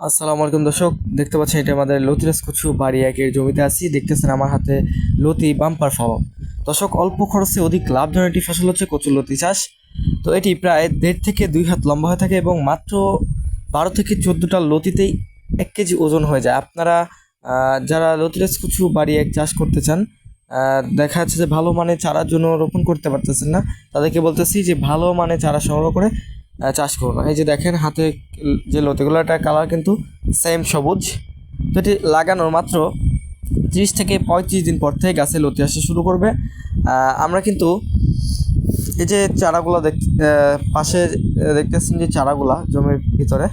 আসসালামু আলাইকুম দর্শক, দেখতে পাচ্ছেন এটা আমাদের লতিরাজ কচু বাড়ি একের জমিতে আছি। দেখতেছেন আমার হাতে লতি বাম্পার ফলন। দর্শক, অল্প খরচে অধিক লাভজনক একটি ফসল হচ্ছে কচু লতি চাষ। তো এটি প্রায় দেড় থেকে দুই হাত লম্বা হয়ে থাকে এবং মাত্র বারো থেকে চোদ্দোটা লতিতেই এক কেজি ওজন হয়ে যায়। আপনারা যারা লতিরাজ কচু বাড়ি এক চাষ করতে চান দেখা যাচ্ছে যে ভালো মানে চারার জন্য রোপণ করতে পারতেছেন না। তাদেরকে বলতেছি যে ভালো মানে চারা সংগ্রহ করে চাষ করুন এই যে দেখেন, হাতে যে লতিগুলো এটা কালার কিন্তু সেম সবুজ। তো এটি লাগানোর মাত্র ত্রিশ থেকে পঁয়ত্রিশ দিন পর থেকে গাছে লতি আসা শুরু করবে। আমরা কিন্তু এই যে চারাগুলো দেখ পাশে দেখতেছেন যে চারাগুলা জমির ভিতরে।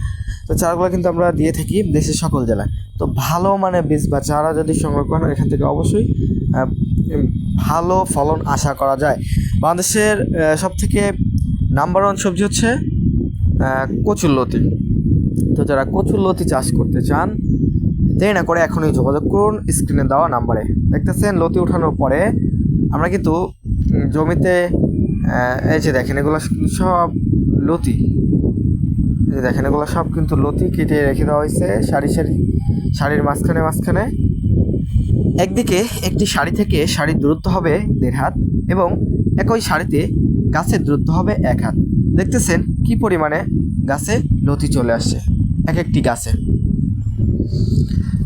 তো চারাগুলো কিন্তু আমরা দিয়ে থাকি দেশের সকল জেলায়। তো ভালো মানে বীজ বা চারা যদি সংগ্রহ করেন, এখান থেকে অবশ্যই ভালো ফলন আশা করা যায়। বাংলাদেশের সব থেকে নাম্বার ওয়ান সবজি হচ্ছে কচুরলতি তো যারা কচুরলতি চাষ করতে চান, দেরি না করে এখনই যোগাযোগ করুন স্ক্রিনে দেওয়া নাম্বারে। দেখতেছেন, লতি ওঠানোর পরে আমরা কিন্তু জমিতে এই যে দেখেন, এগুলো সব লতি। যে দেখেন, এগুলো সব কিন্তু লতি কেটে রেখে দেওয়া হয়েছে সারি সারি শাড়ির মাঝখানে মাঝখানে। একদিকে একটি শাড়ি থেকে শাড়ির দূরত্ব হবে দেড় হাত এবং একই শাড়িতে গাছের দূরত্ব হবে এক হাত। দেখতেছেন কি পরিমাণে গাছে লতি চলে আসছে এক একটি গাছে।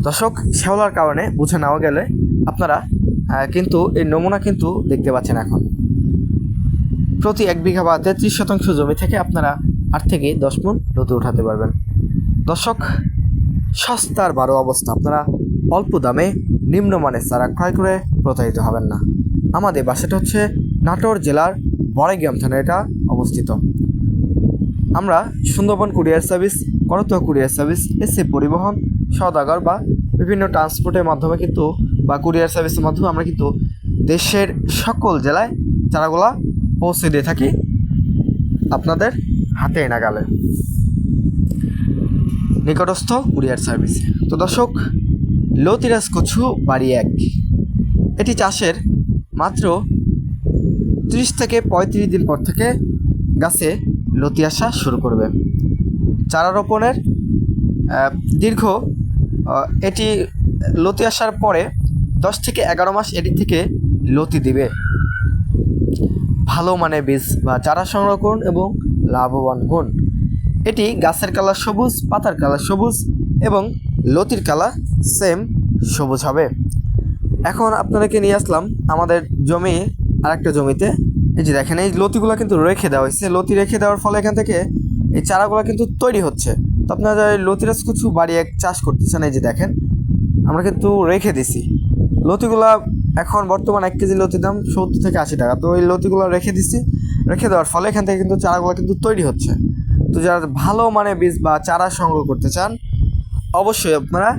দর্শক, শ্যাওলার কারণে বুঝে নেওয়া গেলে আপনারা কিন্তু এই নমুনা কিন্তু দেখতে পাচ্ছেন এখন। প্রতি এক বিঘা বা তেত্রিশ শতাংশ জমি থেকে আপনারা আট থেকে দশ মন লতি উঠাতে পারবেন। দর্শক, সস্তার বারো অবস্থা। আপনারা অল্প দামে নিম্নমানের চারা ক্রয় করে প্রতারিত হবেন না। আমাদের বাসাটা হচ্ছে নাটোর জেলার বড়াইগ্রাম থানা এটা অবস্থিত। আমরা Sundarban courier service, Karatoya courier service এসে পরিবহন সদাগর বা বিভিন্ন ট্রান্সপোর্টের মাধ্যমে কিন্তু বা কুরিয়ার সার্ভিসের মাধ্যমে আমরা কিন্তু দেশের সকল জেলায় চারাগুলা পৌঁছে দিয়ে থাকি আপনাদের হাতে নাগালে। নিকটস্থ কুরিয়ার সার্ভিস। তো দর্শক, লতিরাজ কচু, বাড়ি এক। এটি চাষের মাত্র ত্রিশ থেকে পঁয়ত্রিশ দিন পর থেকে গাছে লতি আসা শুরু করবে। চারা রোপণের দীর্ঘ এটি লতি আসার পরে দশ থেকে এগারো মাস এটি থেকে লতি দিবে। ভালো মানের বীজ বা চারা সংরক্ষণ এবং লাভবান হন এটি গাছের কালার সবুজ, পাতার কালার সবুজ এবং লতির কালার সেম সবুজ হবে। এখন আপনাদেরকে নিয়ে আসলাম আমাদের জমি, আরেকটা জমিতে এই যে দেখেন, এই লতিগুলো কিন্তু রেখে দেওয়া হয়েছে। লতি রেখে দেওয়ার ফলে এখান থেকে এই চারাগুলো কিন্তু তৈরি হচ্ছে। তো আপনারা লতিরাজ কিছু বাড়ি এক চাষ করতেছেন, এই যে দেখেন, আমরা কিন্তু রেখে দিছি। লতিগুলা এখন বর্তমান এক কেজি লতির দাম সত্তর থেকে আশি টাকা। তো এই লতিগুলো রেখে দিছি। রেখে দেওয়ার ফলে এখান থেকে কিন্তু চারাগুলো কিন্তু তৈরি হচ্ছে। তো যারা ভালো মানে বীজ বা চারা সংগ্রহ করতে চান, অবশ্যই আপনারা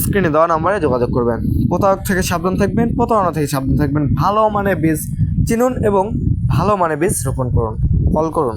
স্ক্রিনে দেওয়া নাম্বারে যোগাযোগ করবেন। কোথাও থেকে সাবধান থাকবেন, প্রতারণা থেকে সাবধান থাকবেন। ভালো মানে বীজ চিনুন এবং ভালো মানে বীজ রোপণ করুন ফল করুন।